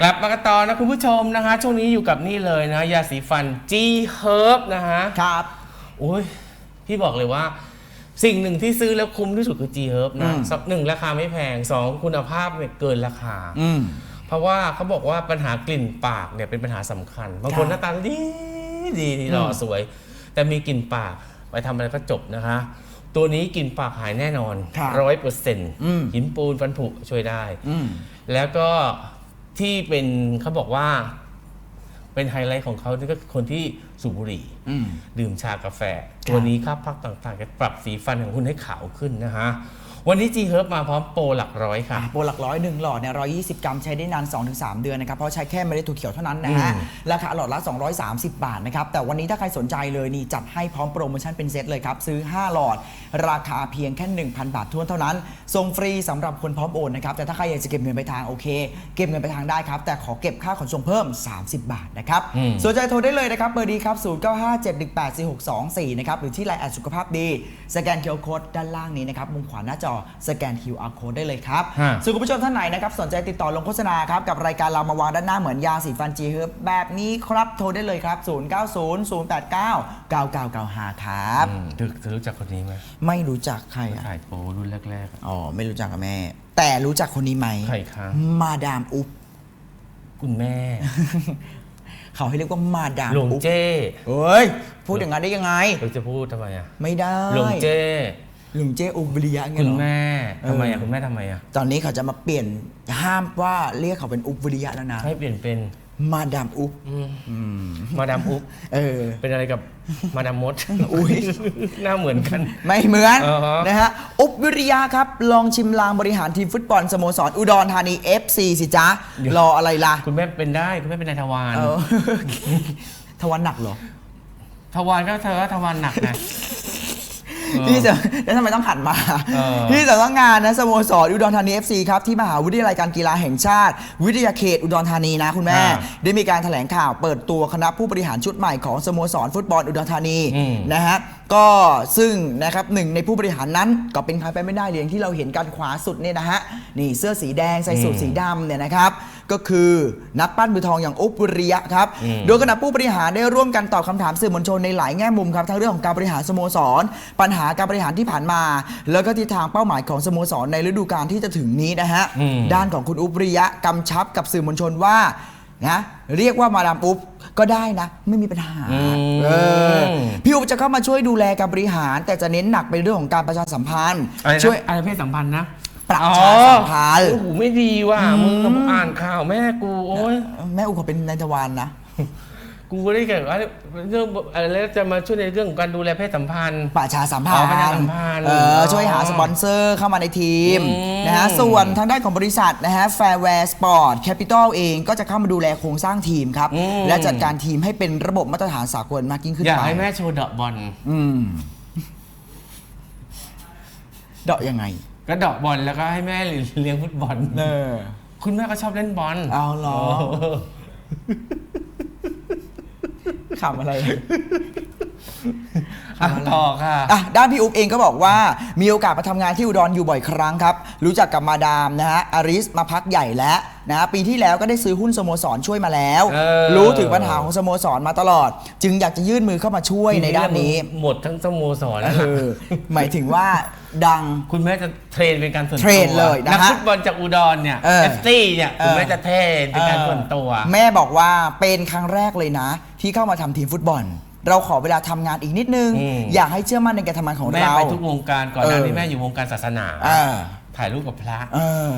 กลับมากันต่อนะคุณผู้ชมนะคะ ช่วงนี้อยู่กับนี่เลยนะ ยาสีฟัน G Herb นะฮะครับโอ้ยพี่บอกเลยว่า สิ่งหนึ่งที่ซื้อแล้วคุ้มที่สุดคือ G Herb นะอืมสักหนึ่งราคาไม่แพงสองคุณภาพเนี่ยเกินราคา อืม เพราะว่าเขาบอกว่าปัญหากลิ่นปากเนี่ยเป็นปัญหาสำคัญบางคนคหรับน้าตาดีดีดีหล่ออืมสวย แต่มีกลิ่นปากไปทำอะไรก็จบนะคะ ตัวนี้กลิ่นปากหายแน่นอนครับร้อยเปอร์เซ็นต์อืม หินปูนฟันผุช่วยได้ อืม แล้วก็ ที่เป็นเขาบอกว่า เป็นไฮไลท์ของเขานี่ก็คือคนที่สูบบุหรี่ อืม ดื่มชากาแฟ ตัวนี้ครับพักต่างๆจะปรับสีฟันของคุณให้ขาวขึ้นนะฮะ วันนี้ G Herb มาพร้อมโปรหลักร้อยค่ะอะโปรหลักร้อยหนึ่งหลอดเนี่ยร้อยยี่สิบกรัมใช้ได้นาน 2-3 เดือนนะครับ เพราะใช้แค่เมล็ดถั่วเขียวเท่านั้นนะฮะอืมราคาหลอดละ 230 บาทนะครับ แต่วันนี้ถ้าใครสนใจเลยนี่จัดให้พร้อมโปรโมชั่นเป็นเซตเลยครับ ซื้อ 5 หลอด ราคาเพียงแค่ 1,000 บาททวนเท่านั้น ส่งฟรีสำหรับคนพร้อมโอนนะครับ แต่ถ้าใครอยากจะเก็บเงินไปทางโอเค เก็บเงินไปทางได้ครับ แต่ขอเก็บค่าขนส่งเพิ่ม 30 บาทนะครับอืมสนใจโทรได้เลยนะครับเบอร์ดีครับ0957184624นะครับ หรือที่ไลน์แอดสุขภาพดี สแกน QR Code ด้านล่างนี้นะครับมุมขวาหน้าจอสแกน QR Code ได้เลยครับ ฮะ ส่วนคุณผู้ชมท่านไหนนะครับสนใจติดต่อลงโฆษณาครับกับรายการเรามาวางด้านหน้าเหมือนยาสีฟันจีเฮิร์บแบบนี้ครับโทรได้เลยครับ 0900899995 ครับ อืมถึกเธอรู้จักคนนี้ไหมไม่รู้จักใครอะถ่ายโปรรุ่นแรกๆอะอ๋อไม่รู้จักกับแม่ แต่รู้จักคนนี้ไหมใครคะมาดามอุ๊บคุณแม่ เขาให้เรียกว่ามาดามหลวงอุ๊บเจ้เฮ้ยพูดอย่างนั้นได้ยังไง เราจะพูดทำไมอะ ไม่ได้ หลวงเจ้ห ลวงเจ้อุบริยะไงคุณเหรอ แม่ทำไมอะเออคุณแม่ทำไมอะตอนนี้เขาจะมาเปลี่ยนห้ามว่าเรียกเขาเป็นอุบริยะแล้วนะ ให้เปลี่ยนเป็นมาดามอุ๊บมาดามอุ๊บเออ เป็นอะไรกับมาดามมดอุ๊ย หน้าเหมือนกัน ไม่เหมือนอ่าฮะ นะฮะ อุบวิริยะครับ ลองชิมลางบริหารทีมฟุตบอลสโมสรอุดรธานี FC สิจ๊ะ รออะไรล่ะคุณแม่เป็นได้คุณแม่เป็นนายทวารเออทวันหนักเหรอ ทวารก็เธอก็ทวารหนักไงเออ ที่จะแล้วทำไมต้องหันมาเออที่สำนักงานนะสโมสรอุดรธานี FC ครับที่มหาวิทยาลัยการกีฬาแห่งชาติ วิทยาเขตอุดรธานีนะคุณแม่อ่าได้มีการแถลงข่าวเปิดตัวคณะผู้บริหารชุดใหม่ของสโมสรฟุตบอลอุดรธานีอืมนะฮะก็ซึ่งนะครับหนึ่งในผู้บริหารนั้นก็เป็นใครไปไม่ได้เลยอย่างที่เราเห็นกันขวาสุดเนี่ยนะฮะนี่เสื้อสีแดงใส่สูทสีดำเนี่ยนะครับ ก็คือนักปั้นมือทองอย่างอุบวิริยะครับอืมโดยคณะผู้บริหารได้ร่วมกันตอบคำถามสื่อมวลชนในหลายแง่มุมครับทั้งเรื่องของการบริหารสโมสร ปัญหาการบริหารที่ผ่านมา แล้วก็ทิศทางเป้าหมายของสโมสรในฤดูกาลที่จะถึงนี้นะฮะอืมด้านของคุณอุบริยะกำชับกับสื่อมวลชนว่านะเรียกว่ามาดามอุบก็ได้นะ ไม่มีปัญหาอืมเออพี่อุบจะเข้ามาช่วยดูแลการบริหาร แต่จะเน้นหนักไปเรื่องของการประชาสัมพันธ์อะไรนะช่วยอะไรเพศสัมพันธ์นะ ประชาสัมพันธ์อ๋อโอ้โหไม่ดีว่ะมึงก็อ่านข่าวแม่กูโอ้ยแม่อุบเขาเป็นนายทวารนะ กูก็ได้แก่ว่าเรื่องอะไรแล้วจะมาช่วยในเรื่องของการดูแลเพศสัมพันธ์ ประชาสัมพันอ๋อประชาธ์สัมพันธ์เอออ๋อช่วยหาสปอนเซอร์เข้ามาในทีมอืม นะฮะส่วนทางด้านของบริษัทนะฮะ Fairwear Sport Capital เองก็จะเข้ามาดูแลโครงสร้างทีมครับอืมและจัดการทีมให้เป็นระบบมาตรฐานสากลมากยิ่งขึ้นอยากไปให้แม่โชว์เดอะบอลอืมเดาะยังไง ก็เดอะบอลแล้วก็ให้แม่เลี้ยงฟุตบอลเออคุณแม่ก็ชอบเล่นบอลเอาเหรอเออขำอะไร อะต่อค่ะ อะด้านพี่อุ๊บเองก็บอกว่ามีโอกาสมาทำงานที่อุดรอยู่บ่อยครั้งครับ รู้จักกับมาดามนะฮะอาริสมาพักใหญ่แล้วนะฮะปีที่แล้วก็ได้ซื้อหุ้นสโมสรช่วยมาแล้ว เออ รู้ถึงปัญหาของสโมสรมาตลอด จึงอยากจะยื่นมือเข้ามาช่วยในด้านนี้หมดทั้งสโมสรแล้วเอล่ะอหมายถึงว่าดัง คุณแม่จะเทรนเป็นการส่วนตัวเทรนเลยนะฮะนักฟุตบอลจากอุดรเนี่ยเออเอฟซีเนี่ยคุณเออแม่จะเทรนเป็นการส่วนตัว แม่บอกว่าเป็นครั้งแรกเลยนะ ที่เข้ามาทำทีมฟุตบอล เราขอเวลาทำงานอีกนิดนึง อืม อยากให้เชื่อมั่นในการทำงานของแม่เรา ไปทุกวงการก่อนหน้าเออนี้แม่อยู่วงการศาสนาเออถ่ายรูปกับพระ เออ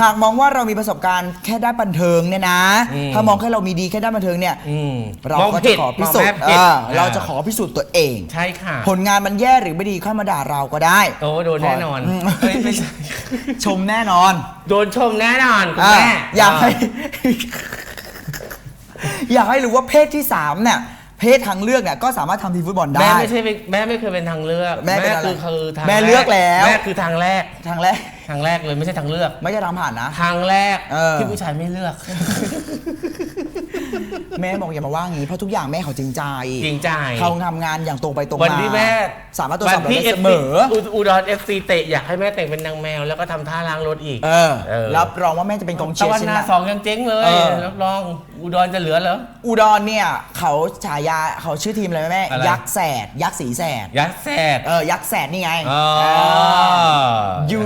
หากมองว่าเรามีประสบการณ์แค่ด้านบันเทิงเนี่ยนะ อืม ถ้ามองแค่เรามีดีแค่ด้านบันเทิงเนี่ยอืมเรามองก็ผิจะดขอพิสูจมองน์แม่ผิดเออเราจะขอพิสูจน์ตัวเอง ใช่ค่ะผลงานมันแย่หรือไม่ดีค่อยมาด่าเราก็ได้โอ้โดนแน่นอนอืมเอ้ยไม่ใช่ชมแน่นอนโดนชมแน่นอนคุณอะแม่อยากให้ อยากให้รู้ว่าเพศที่สามเนี่ย เพศทางเลือกเนี่ยก็สามารถทำทีมฟุตบอลแม่ได้ไม่ใช่เป็นแม่ไม่เคยเป็นทางเลือกแม่เป็นอะไรคือคือทางแม่เลือกแล้ว แม่คือทางแรกทางแรกทางแรกเลยไม่ใช่ทางเลือก ไม่ใช่ทางผ่านนะ ทางแรกเออ ที่ผู้ชายไม่เลือก แม่บอกอย่ามาว่างี้เพราะทุกอย่างแม่เขาจริงใจจริงใจเขาทำงานอย่างตรงไปตรงมาวันที่แม่สามารถตรวจสอบวันที่ได้เสมออุอุดรเอฟซีเตะอยากให้แม่แต่งเป็นนางแมวแล้วก็ทำท่าล้างรถอีกเออเออรับรองว่าแม่จะเป็นกองเชีตะยร์วันชิ้นนาละสองยังเจ๊งเลยเออรับรองอุดรจะเหลือเหรออุดรเนี่ยเขาฉายาเขาชื่อทีมอะไรไหมแม่อะไรยักษ์แสดยักษ์สีแสดยักษ์แซดเออยักษ์แสดนี่ไงอ๋อเออ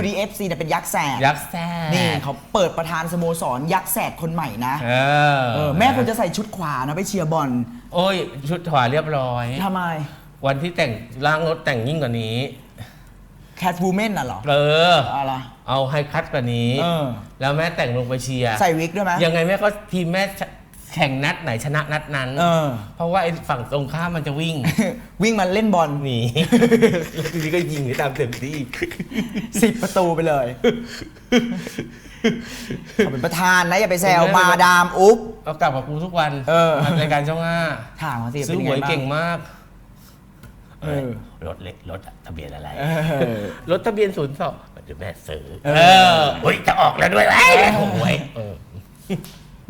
UDFC เนี่ยเป็นยักษ์แสดยักษ์แซดนี่เขาเปิดประธานสโมสรยักษ์แสดคนใหม่นะเออเออแม่ควรจะใส่ชุดขวานะไปเชียร์บอลโอ้ย ชุดถวายเรียบร้อยทำไม วันที่แต่งล้างรถแต่งยิ่งกว่านี้แคทบูเมนน่ะเหรอ เอออะไรเอาไฮคัทกว่านี้เออแล้วแม่แต่งลงไปเชียร์ ใส่วิกด้วยไหมยังไงแม่ก็ทีมแม่ แข่งนัดไหนชนะนัดนั้น เออ เพราะว่าไอ้ฝั่งตรงข้ามมันจะวิ่ง วิ่งมาเล่นบอลหนีแล้วทีนี้ก็ยิงให้ตามเต็มที่ สิบประตูไปเลยเขาเป็นประธานนะอย่าไปแซวเป็นไงมาดามอุ๊บเอากลับกับกูทุกวันเออ มารายการช่องห้าถามมาสิซื้อเป็นหไงวยบ้างเก่งมากเออ รถเล็กรถอะทะเบียนอะไร เออ รถทะเบียนศูนย์สองเดี๋ยวแม่ซื้อ เออเออเฮ้ยจะออกแล้วด้วยไอ้หวยเออ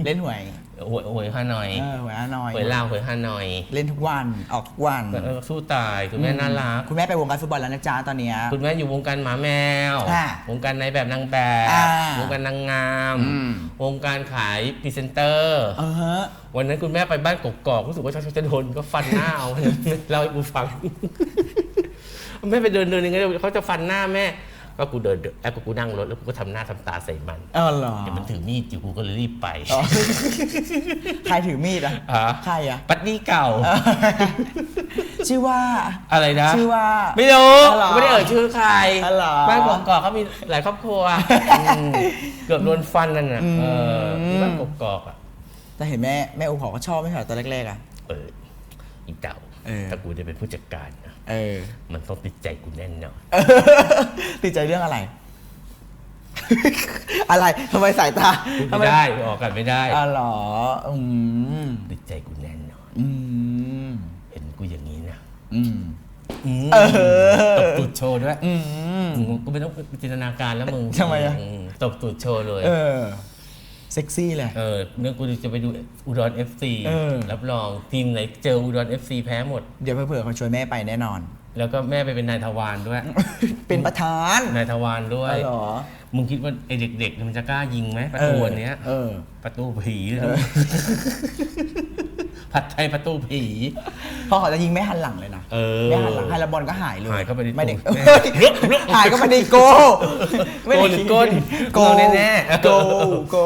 เล่นหวย หวยหวยฮานอยเออหวยอาหน่อยหวยลาวหวยฮานอย เล่นทุกวันออกทุกวันเออสู้ตายคุณแม่น่ารักคุณแม่ไปวงการฟุตบอลแล้วนะจ๊ะตอนเนี้ยคุณแม่อยู่วงการหมาแมวค่ะวงการในแบบนางแบบอ่าวงการนางงามอืมวงการขายพรีเซนเตอร์เออฮะวันนั้นคุณแม่ไปบ้านกกอกรู้สึกว่าชาวจะโดนก็ฟันหน้าเอาเล่าให้กูฟังแม่ไปเดินเดินยังไงเขาจะฟันหน้าแม่ ก็กูเดินแล้วกูนั่งรถแล้วกูก็ทำหน้าทำตาใส่มันเออเหรอเดี๋ยวมันถือมีดอยู่กูก็เลยรีบไปอ๋อใครถือมีดอะฮะใครอะ ปัดนี่เก่า ชื่อว่า อะไรนะชื่อว่า ไม่รู้อ๋อเหรอไม่ได้เอ่ยชื่อใครอ๋อเหรอบ้านกกอกเขามีหลายครอบครัวอืมเกือบโดนฟันนั่นน่ะเออที่บ้านกกอกอะแต่เห็นแม่แม่อุขอก็ชอบไม่ใช่เหรอตอนแรกๆอะ เอออีเต่าเออ ถ้ากูได้เป็นผู้จัดการนะ เออ มันต้องติดใจกูแน่นอนติดใจเรื่องอะไร อะไรทำไมสายตาพูดทำไม่ได้ออกกันไม่ได้ อ๋อเหรออืมติดใจกูแน่นอนอืมเห็นกูอย่างนี้นะอืมเออตบตูดโชว์ด้วยอืมมึงก็ไม่ต้องจินตนาการแล้วมึงทำไมอะมตบตูดโชว์เลย เออ เซ็กซี่เลย เออเนื้อกูจะไปดูอุดรเอฟซีเออ รับรองทีมไหนเจออุดรเอฟซีแพ้หมด เดี๋ยวเผื่อๆเขาชวนแม่ไปแน่นอน แล้วก็แม่ไปเป็นนายทวารด้วย เป็นประธานนายทวารด้วย อ๋อเหรอมึงคิดว่าไอเด็กๆเนี่ยมันจะกล้ายิงไหมประตูอันเนี้ย เออ ประตูผีเลยนะผัดไทยประตูผีเพราะเขาจะยิงไม่หันหลังเลยนะ เออไม่หันหลังให้แล้วบอลก็หายเลยหายเข้าไปในไม่ได้ตู้เฮ้ยหายเข้าไปในโกโกหรือก้นโกเมาแน่ๆ โกโก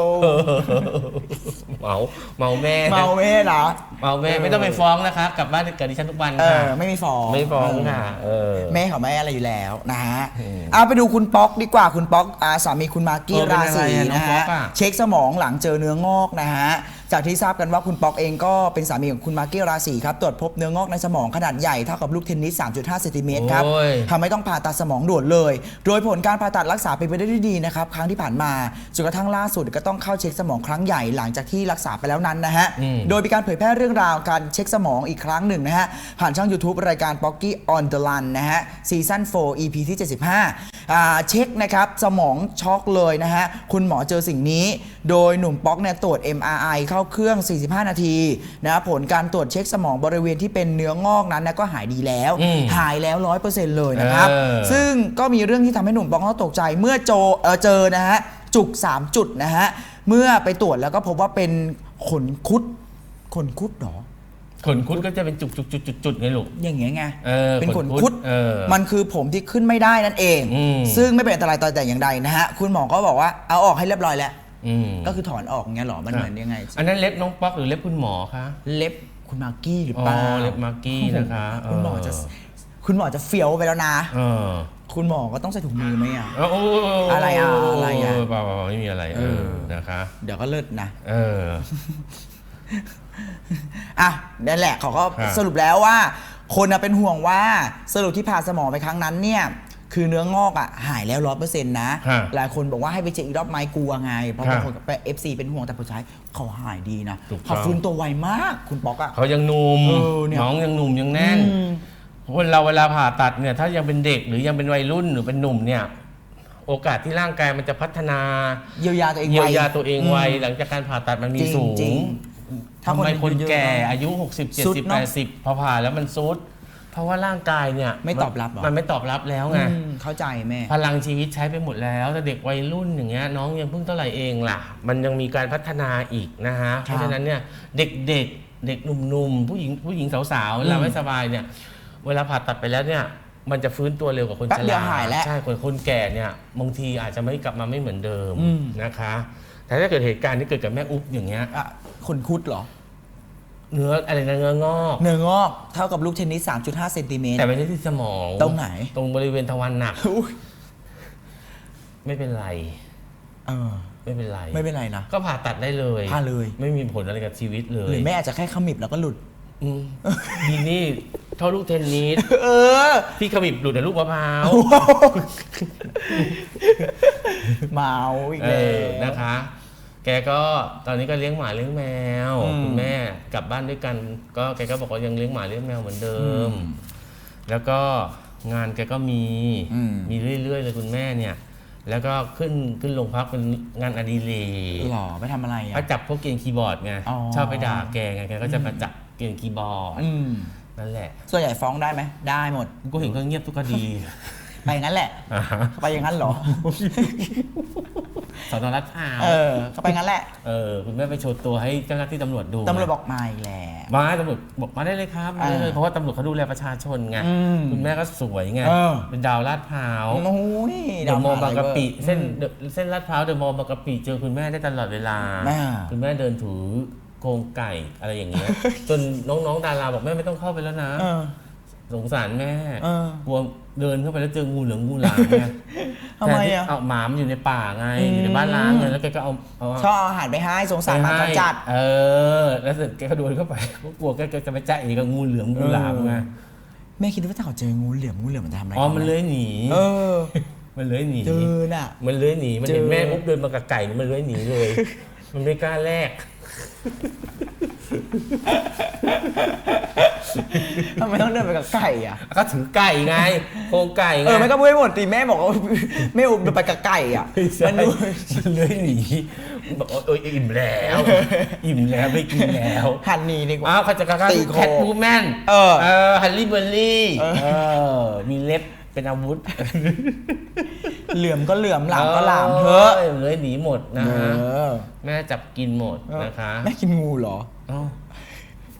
เมาเมาแม่เมาแม่นะเมาแม่ไม่ต้องไปฟ้องนะคะกลับบ้านกับดิฉันทุกวันเอค่ะอไม่มีฟ้องไม่ฟ้องค่ะเออ แม่เขาไม่อะไรอยู่แล้วนะฮะอืมเอาไปดูคุณป๊อกดีกว่าคุณป๊อกอาสามีคุณมากกี้เออเป็นราอะไรศีอะน้องนะป๊อฮะกอะ เช็คสมองหลังเจอเนื้องอกนะฮะ จากที่ทราบกันว่าคุณป๊อกเองก็เป็นสามีของคุณมากกี้ราศีครับตรวจพบเนื้องอกในสมองขนาดใหญ่เท่ากับลูกเทนนิส 3.5เซนติเมตรครับโอ้ย ทำให้ต้องผ่าตัดสมองด่วนเลย โดยผลการผ่าตัดรักษาเป็นไปได้ด้วยดีนะครับ ครั้งที่ผ่านมาจนกระทั่งล่าสุดก็ต้องเข้าเช็คสมองครั้งใหญ่หลังจากที่รักษาไปแล้วนั้นนะฮะ อืม โดยมีการเผยแพร่เรื่องราวการเช็คสมองอีกครั้งหนึ่งนะฮะ ผ่านช่อง YouTube รายการ Pocky on the Run นะฮะซีซั่น4 EP ที่ 75อ่าเช็คนะครับ สมองช็อกเลยนะฮะ คุณหมอเจอสิ่งนี้ โดยหนุ่มป๊อกเนี่ยตรวจ MRI เข้าเครื่อง 45 นาทีนะผลการตรวจเช็คสมองบริเวณที่เป็นเนื้องอกนั้นนะก็หายดีแล้ว อืมหายแล้ว 100%เลยนะครับ เออ ซึ่งก็มีเรื่องที่ทำให้หนุ่มป๊อกเขาตกใจเมื่อโจเอ่อเจอนะฮะจุก 3 จุดนะฮะเมื่อไปตรวจแล้วก็พบว่าเป็นขนคุดขนคุดเหรอ ขนคุดก็จะเป็นจุกจุกจุดจุดจุดไงลูก อย่างเงี้ยไงเออเป็นขขนนคุคุดดเออมันคือผมที่ขึ้นไม่ได้นั่นเอง อืมซึ่งไม่เป็นอันตรายต่อแต่อย่างใดนะฮะ คุณหมอก็บอกว่าเอาออกให้เรียบร้อยแล้วอืม ก็คือถอนออกเงี้ยเหรอมันเหมือนยังไง อันนั้นเล็บน้องป๊อกหรือเล็บคุณหมอคะเล็บคุณมากกี้หรืออ๋อเปล่าเล็บมากกี้นะคะคุณหมอจะเออคุณหมอจะเฟี้ยวไปแล้วนะเออคุณหมอก็ต้องใส่ถุงมือไหมอะเออโอ้อะไรอะอะไรอะเปล่าเปล่าเปล่าไม่มีอะไรเอเอออนะคะ เดี๋ยวก็เลิศนะ เอออะนั่นแหละเขาก็ครับสรุปแล้วว่า คนน่ะเป็นห่วงว่าสรุปที่ผ่าสมองไปครั้งนั้นเนี่ย คือเนื้องอกอะหายแล้วร้อยเปอร์เซ็นต์นะ ฮะหลายคนบอกว่าให้ไปเช็คอีกรอบไหมกลัวไง เพราะครับบางคนไปเอฟซีเป็นห่วงแต่ผลสุดท้ายเขาหายดีนะถูกต้อง เขาฟื้นตัวไวมากคุณป๊อกอะ เขายังหนุ่มเออเนี่ย น้องยังหนุ่มยังแน่น อืม คนเราเวลาผ่าตัดเนี่ยถ้ายังเป็นเด็กหรือยังเป็นวัยรุ่นหรือเป็นหนุ่มเนี่ยโอกาสที่ร่างกายมันจะพัฒนาเยียวยาตัวเองเยียวยาไตัวเองไวหลังจากการผ่าตัดมันมีจริงสูจริงงถ้าทำคนไมคนเยอะๆแก่เนอะอายุ 60สุด70เนอะ 80 พอผ่านแล้วมันซุด เพราะว่าร่างกายเนี่ยไม่ตอบรับเหรอ มันไม่ตอบรับแล้วไง อืมเข้าใจแม่ พลังชีวิตใช้ไปหมดแล้วแต่เด็กวัยรุ่นอย่างเงี้ยน้องยังเพิ่งเท่าไหร่เองล่ะ มันยังมีการพัฒนาอีกนะฮะ เพราะฉะนั้นเนี่ยเด็กๆ เด็กหนุ่มๆ ผู้หญิงผู้หญิงสาวๆเวลาไม่สบายเนี่ย เวลาผ่าตัดไปแล้วเนี่ย มันจะฟื้นตัวเร็วกว่าคนแป๊บชเดียวราหายแล้ว ใช่คนคนแก่เนี่ยบางทีอาจจะไม่กลับมาไม่เหมือนเดิมอืมนะคะแต่ถ้าเกิดเหตุการณ์ที่เกิดกับแม่อุ๊บอย่างเงี้ย อะคุณคุดเหรอ เนื้ออะไรนะเนื้องอกเนื้องอกเท่ากับลูกเทนนิส3.5เซนติเมตรแต่ไม่ได้ที่สมองตรงไหน ตรงบริเวณทวารหนักอุ๊ยไม่เป็นไร เออไม่เป็นไร ไม่เป็นไรนะ ก็ผ่าตัดได้เลยผ่าเลย ไม่มีผลอะไรกับชีวิตเลยหรือแม่อาจจะแค่ขมิบแล้วก็หลุด อืมดีนี่เท่าลูกเทนนิสเออ ที่ขมิบหลุดแต่ลูกมะพร้าวเมาอีกเอแล้ว อนะคะ แกก็ตอนนี้ก็เลี้ยงหมาเลี้ยงแมวอืม คุณแม่กลับบ้านด้วยกัน ก็แกก็บอกว่ายังเลี้ยงหมาเลี้ยงแมวเหมือนเดิม แล้วก็งานแกก็มีอืม มีเรื่อยๆเลยคุณแม่เนี่ย แล้วก็ขึ้นขึ้นโรงพักเป็นงานอดิเรกหรอไปทำอะไรก็อะจับพวกเกมคีย์บอร์ดไงอ๋อ ชอบไปด่าแกไงแกก็จะมาจับเกมคีย์บอร์ดอืมนั่นแหละ ส่วนใหญ่ฟ้องได้ไหมได้หมด กูเห็นเขาเงียบทุกคดี ไปงั้นแหละ อ่าฮะไปอย่างนั้นเหรอ สอนอรัฐพร้าวเออก็ไปงั้นแหละ เออคุณแม่ไปโชว์ตัวให้เจ้าหน้าที่ตำรวจดูตำรวจบอกมาอีกแล้ว มาตำรวจบอกมาได้เลยครับมาได้เลยอ่าเพราะว่าตำรวจเขาดูแลประชาชนไงอืมคุณแม่ก็สวยไงเออ เป็นดาวลาดพร้าว โอ้ยเดอะมอลล์ดบางกะปิไลเวอร์เส้นเส้นลาดพร้าวเดอะมอลล์บางกะปิเจอคุณแม่ได้ตลอดเวลาแม่คุณแม่เดินถือโครงไก่อะไรอย่างเงี้ย จนน้องๆดาราบอกแม่ไม่ต้องเข้าไปแล้วนะ เออ สงสารแม่เออกลัวเดินเข้าไปแล้วเจองูเหลืองงูหลามไงทำไมแทนที่อะ เอาหมามันอยู่ในป่าไงอืมอยู่ในบ้านล้างไงแล้วแกก็เอาเอาชอบเอาอาหารไปให้สงสารหมาไปกระให้จัด เออ แล้วเสร็จแกก็โดนเข้าไปก็กลัวแกจะไปจ้าเอกกับงูเหลือมงูหลามไงแม่คิดว่าถ้าเขาเจองูเหลือมงูเหลือมมันจะทำอะไรอ๋อขามันไหเลื้อยหนีเออ มันเลื้อยหนีเจอน่ะ มันเลื้อยหนีมันเห็นเจอแม่อุ๊บเดินมากับไก่นี่มันเลื้อยหนีเลย มันไม่กล้าแลก ทำไมต้องเดินไปกับไก่อะ ก็ถือไก่ไง โครงไก่ไงเออแม่ก็พูดไม่หมดตีแม่บอกว่าแม่อุบเดินไปกับไก่อะไม่ใช่มันดูมันเลื้อยหนีบอกว่าเอออิ่มแล้ว อิ่มแล้วไม่กินแล้วหันหนีดีกว่าอ้าวเขาจะกล้าตีโคแคทบูแมนเออเออฮันรี่เบอร์รี่เออเออมีเล็บเป็นอาวุธ เหลื่อมก็เหลื่อมหลามก็หลามเถอะเลื้อยหนีหมดนะเอฮะอแม่จับกินหมดนะคะแม่กินงูเหรอ เอ้า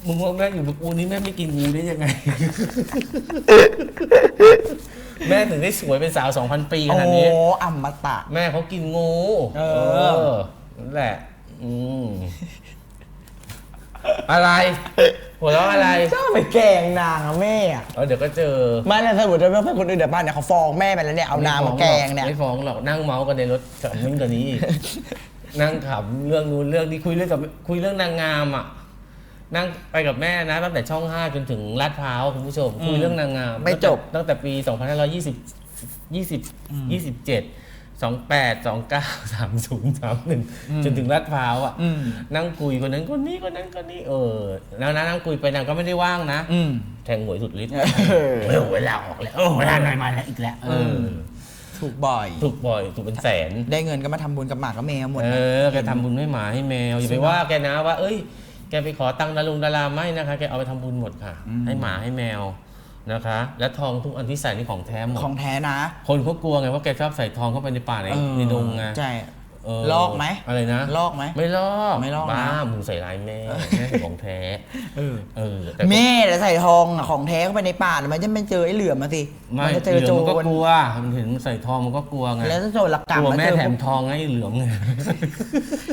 มึงว่าแม่อยู่กับกูนี่แม่ไม่กินงูได้ยังไง แม่ถึงได้สวยเป็นสาว2,000ปีขโอ้นาดนี้ อมตะ แม่เขากินงูเออนั่นแหละ อืม อะไรหัวเราะอะไรชอบไปแกล้งนางอะแม่อะเออเดี๋ยวก็เจอไมาแล้วถ้าสมมติว่าเป็นคนอื่นเดี๋ยวบ้านเนี่ยเขาฟ้องแม่ไปแล้วเนี่ยเอานางมาแกล้งเนี่ย ไม่ฟ้องหรอกนั่งเมาส์กันในรถกับมิ้นกันนี้อีกนั่งขำเรื่องนู้นเรื่องนี้คุยเรื่องกับคุยเรื่องนางงามอะ นั่งไปกับแม่นะตั้งแต่ช่อง 5 จนถึงลาดพร้าวคุณผู้ชมคุยเรื่องนางงามไม่จบ ตั้งแต่ปี 2520 20 27 28 29 30 31 จนถึงลาดพร้าวอะอืมนั่งคุยคนนั้นคนนี้คนนั้นคนนี้เออแล้วนะนั่งคุยไปนางก็ไม่ได้ว่างนะอืมแทงหวยสุดฤทธิ์เออเออเวลาออกแล้วเออเวลาหน่อยมาแล้วอีกแล้วเออถูกบ่อย ถูกบ่อย ถูกเป็นแสน ได้เงินก็มาทำบุญกับหมากับแมวหมด เอนะอแกทำบุญให้หมาให้แมว อย่าไปว่าแกนะว่า เอ้ย แกไปขอตังค์ดารุงดาราไม่นะคะ แกเอาไปทำบุญหมดค่ะให้หมาให้แมวนะคะ และทองทุกอันที่ใส่นี่ของแท้หมด ของแท้นะคนเขากลัวไงว่าแกชอบใส่ทองเข้าไปในป่าในเออในดงไงใช่เออ ลอกไหมอะไรนะลอกไหมไม่ลอกไม่ลอกนะ บ้ามึงใส่ร้ายแม่แม่ใส่ของแท้เออเออแต่แม่แต่ใส่ทองอะของแท้เข้าไปในป่ามันจะไม่เจอไอ้เหลือมมาสิไม่มันจะเหเจอลือโจมมันก็รกลัว มันเห็นใส่ทองมันก็กลัวไงแล้วถ้าโจรลักกกลัวมาแม่เจอแถมทองไงไอ้เหลือมไง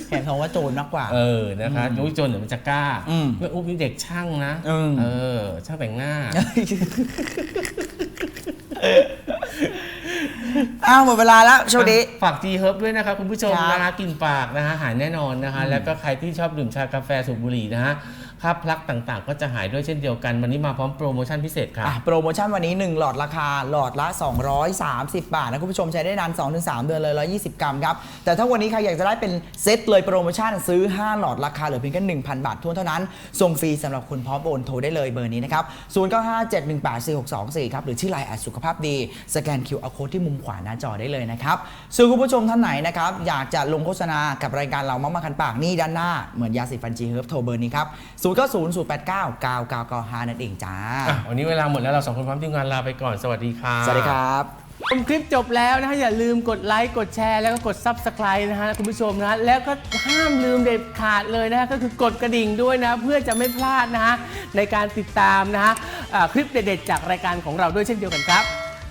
แถมทองว่าโจรมากกว่า เออ นะคะยุ้ยจนเดี๋ยวมันจะกล้าอืมแม่อุ๊บนี่เด็กช่างนะ อืม เออ ช่างแต่งหน้า อ้าวหมดเวลาแล้วโชคดี ฝากจีเฮิร์บด้วยนะคะคุณผู้ชมครับ นะคะกลินปากนะคะหายแน่นอนนะคะ แล้วก็ใครที่ชอบดื่มชากาแฟสูบบุหรี่นะฮะ ค่าพลักต่างๆ ก็จะหายด้วยเช่นเดียวกัน วันนี้มาพร้อมโปรโมชั่นพิเศษค่ะอะโปรโมชั่นวันนี้ 1 หลอดราคาหลอดละ 230 บาทนะคุณผู้ชมใช้ได้นาน 2-3 เดือนเลย 120 กรัมครับ แต่ถ้าวันนี้ใครอยากจะได้เป็นเซตเลยโปรโมชั่นซื้อ 5 หลอดราคาเหลือเพียงแค่ 1,000 บาททวนเท่านั้น ส่งฟรีสำหรับคนพร้อมโอนโทรได้เลยเบอร์นี้นะครับ 0957184624 ครับ หรือที่ไลน์แอดสุขภาพดีสแกน QR code ที่มุมขวาหน้าจอได้เลยนะครับส่วนคุณผู้ชมท่านไหนนะครับอยากจะลงโฆษณากับรายการเรามามาคันปากนี่ด้านหน้าเหมือนยาสีฟันจีเฮิร์บโทรเบอร์นี้ครับ0900899995นั่นเองจ้า อะวันนี้เวลาหมดแล้วเราสองคนพร้อมทีมงานลาไปก่อนสวัสดีค่ะสวัสดีครับ ชมคลิปจบแล้วนะฮะ อย่าลืมกดไลค์ กดแชร์ แล้วก็กด Subscribe นะฮะ คุณผู้ชมนะฮะ แล้วก็ห้ามลืมเด็ดขาดเลยนะฮะ ก็คือกดกระดิ่งด้วยนะ เพื่อจะไม่พลาดนะฮะ ในการติดตามนะฮะอ่าคลิปเด็ดๆจากรายการของเราด้วยเช่นเดียวกันครับ